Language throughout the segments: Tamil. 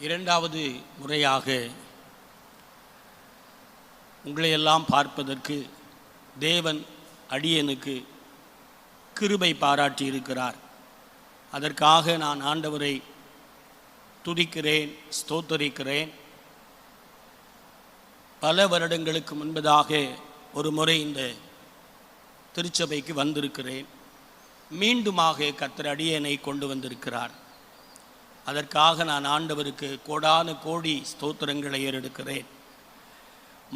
இரண்டாவது முறையாக உங்களையெல்லாம் பார்ப்பதற்கு தேவன் அடியனுக்கு கிருபை பாராட்டி இருக்கிறார். அதற்காக நான் ஆண்டவரை துதிக்கிறேன் ஸ்தோத்தரிக்கிறேன். பல வருடங்களுக்கு முன்பதாக ஒரு முறை இந்த திருச்சபைக்கு வந்திருக்கிறேன். மீண்டுமாக கத்திர அடியனை கொண்டு வந்திருக்கிறார். அதற்காக நான் ஆண்டவருக்கு கோடான கோடி ஸ்தோத்திரங்களை ஏறெடுக்கிறேன்.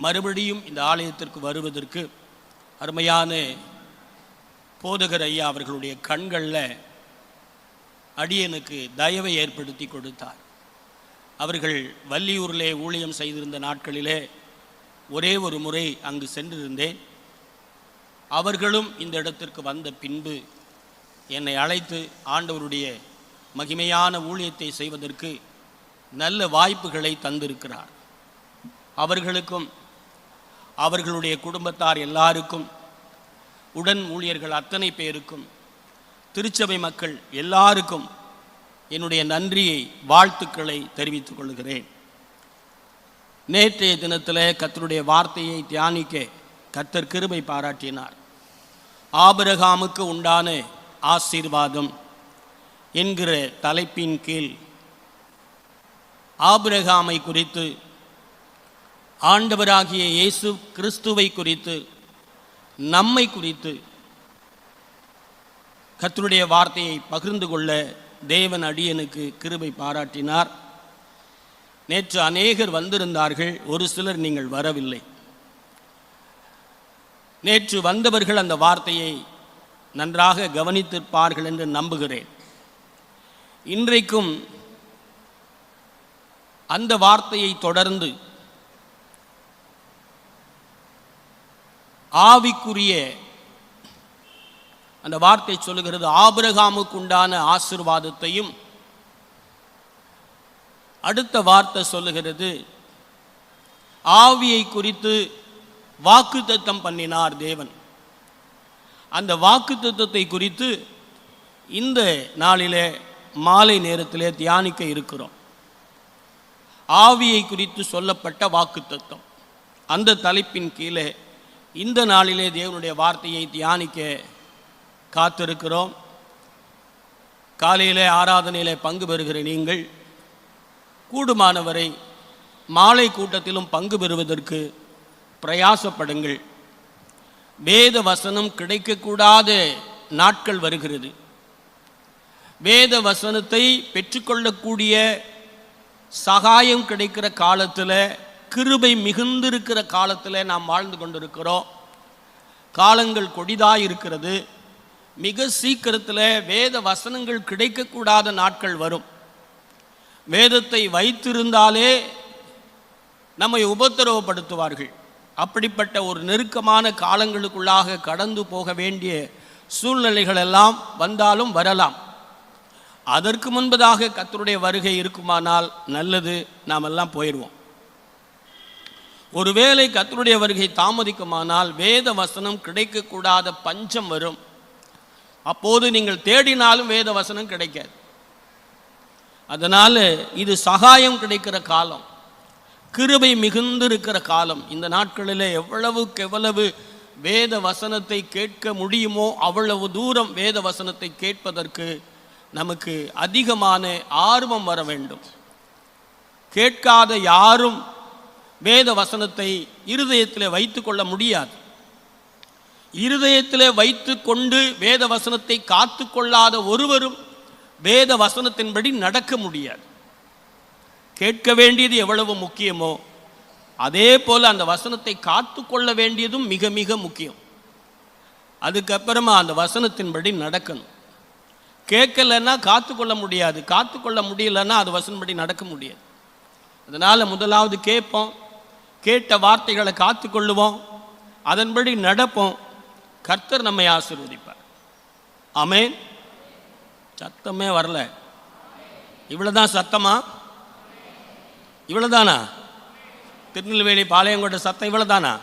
மறுபடியும் இந்த ஆலயத்திற்கு வருவதற்கு அருமையான போதகர் ஐயா அவர்களுடைய கண்களில் அடியனுக்கு தயவை ஏற்படுத்தி கொடுத்தார். அவர்கள் வள்ளியூரிலே ஊழியம் செய்திருந்த நாட்களிலே ஒரே ஒரு முறை அங்கு சென்றிருந்தேன். அவர்களும் இந்த இடத்திற்கு வந்த பின்பு என்னை அழைத்து ஆண்டவருடைய மகிமையான ஊழியத்தை செய்வதற்கு நல்ல வாய்ப்புகளை தந்திருக்கிறார். அவர்களுக்கும் அவர்களுடைய குடும்பத்தார் எல்லாருக்கும் உடன் ஊழியர்கள் அத்தனை பேருக்கும் திருச்சபை மக்கள் எல்லாருக்கும் என்னுடைய நன்றியை வாழ்த்துக்களை தெரிவித்துக் கொள்கிறேன். நேற்றைய தினத்தில் கத்தருடைய வார்த்தையை தியானிக்க கர்த்தர் கிருபை பாராட்டினார். ஆபரகாமுக்கு உண்டான ஆசீர்வாதம் என்கிற தலைப்பின் கீழ் ஆபிரகாமை குறித்து ஆண்டவராகிய இயேசு கிறிஸ்துவை குறித்து நம்மை குறித்து கத்தருடைய வார்த்தையை பகிர்ந்து கொள்ள தேவன் அடியனுக்கு கிருபை பாராட்டினார். நேற்று அநேகர் வந்திருந்தார்கள் ஒரு சிலர் நீங்கள் வரவில்லை. நேற்று வந்தவர்கள் அந்த வார்த்தையை நன்றாக கவனித்திருப்பார்கள் என்று நம்புகிறேன். இன்றைக்கும் அந்த வார்த்தையை தொடர்ந்து ஆவிக்குரிய அந்த வார்த்தை சொல்லுகிறது ஆபிரகாமுக்கு உண்டான ஆசிர்வாதத்தையும் அடுத்த வார்த்தை சொல்லுகிறது ஆவியை குறித்து வாக்குத்தத்தம் பண்ணினார் தேவன். அந்த வாக்கு தத்தத்தை குறித்து இந்த நாளிலே மாலை நேரத்திலே தியானிக்க இருக்கிறோம். ஆவியை குறித்து சொல்லப்பட்ட வாக்குத்தத்தம். அந்த தலைப்பின் கீழே இந்த நாளிலே தேவனுடைய வார்த்தையை தியானிக்க காத்திருக்கிறோம். காலையிலே ஆராதனையிலே பங்கு பெறுகிற நீங்கள் கூடுமானவரை மாலை கூட்டத்திலும் பங்கு பெறுவதற்கு பிரயாசப்படுங்கள். வேத வசனம் கிடைக்கக்கூடாத நாட்கள் வருகிறது. வேத வசனத்தை பெற்றுக்கொள்ளக்கூடிய சகாயம் கிடைக்கிற காலத்தில் கிருபை மிகுந்திருக்கிற காலத்தில் நாம் வாழ்ந்து கொண்டிருக்கிறோம். காலங்கள் கொடிதாக இருக்கிறது மிக சீக்கிரத்தில் வேத வசனங்கள் கிடைக்கக்கூடாத நாட்கள் வரும். வேதத்தை வைத்திருந்தாலே நம்மை உபத்திரவப்படுத்துவார்கள். அப்படிப்பட்ட ஒரு நெருக்கமான காலங்களுக்குள்ளாக கடந்து போக வேண்டிய சூழ்நிலைகளெல்லாம் வந்தாலும் வரலாம். அதற்கு முன்பதாக கத்தருடைய வருகை இருக்குமானால் நல்லது நாம் எல்லாம் போயிடுவோம். ஒருவேளை கத்தருடைய வருகை தாமதிக்குமானால் வேத வசனம் கிடைக்கக்கூடாத பஞ்சம் வரும். அப்போது நீங்கள் தேடினாலும் வேத வசனம் கிடைக்காது. அதனால் இது சகாயம் கிடைக்கிற காலம். கிருபை மிகுந்திருக்கிற காலம். இந்த நாட்களில் எவ்வளவுக்கு எவ்வளவு வேத வசனத்தை கேட்க முடியுமோ அவ்வளவு தூரம் வேத வசனத்தை கேட்பதற்கு நமக்கு அதிகமான ஆர்வம் வர வேண்டும். கேட்காத யாரும் வேத வசனத்தை இருதயத்தில் வைத்துக்கொள்ள முடியாது. இருதயத்தில் வைத்து கொண்டு வேத வசனத்தை காத்து கொள்ளாத ஒருவரும் வேத வசனத்தின்படி நடக்க முடியாது. கேட்க வேண்டியது எவ்வளவு முக்கியமோ அதே போல் அந்த வசனத்தை காத்து கொள்ள வேண்டியதும் மிக மிக முக்கியம். அதுக்கப்புறமா அந்த வசனத்தின்படி நடக்கணும். கேட்கலன்னா காத்து கொள்ள முடியாது. காத்து கொள்ள முடியலன்னா அது வசன்படி நடக்க முடியாது. அதனால் முதலாவது கேட்போம். கேட்ட வார்த்தைகளை காத்து கொள்ளுவோம் அதன்படி நடப்போம். கர்த்தர் நம்மை ஆசீர்வதிப்பார். அமேன் சத்தமே வரல. இவ்வளோதான் சத்தமா? இவ்வளோதானா திருநெல்வேலி பாளையங்கோட்டை சத்தம் இவ்வளோதானா